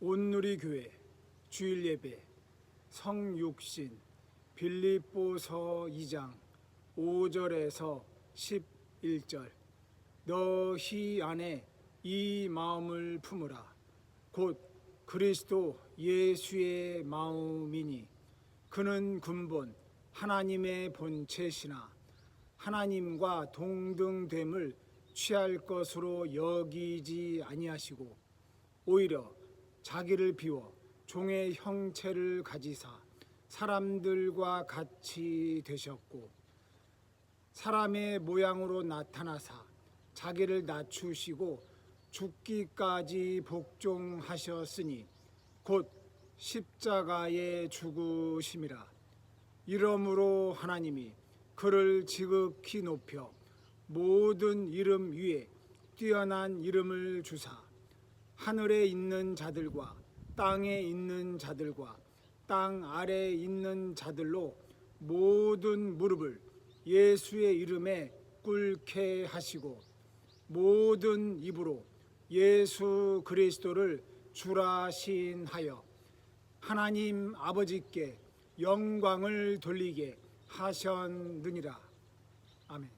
온누리 교회 주일 예배 성육신 빌립보서 2장 5절에서 11절. 너희 안에 이 마음을 품으라. 곧 그리스도 예수의 마음이니 그는 근본 하나님의 본체시나 하나님과 동등됨을 취할 것으로 여기지 아니하시고 오히려 자기를 비워 종의 형체를 가지사 사람들과 같이 되셨고 사람의 모양으로 나타나사 자기를 낮추시고 죽기까지 복종하셨으니 곧 십자가에 죽으심이라. 이러므로 하나님이 그를 지극히 높여 모든 이름 위에 뛰어난 이름을 주사 하늘에 있는 자들과 땅에 있는 자들과 땅 아래에 있는 자들로 모든 무릎을 예수의 이름에 꿇게 하시고 모든 입으로 예수 그리스도를 주라 신하여 하나님 아버지께 영광을 돌리게 하셨느니라. 아멘.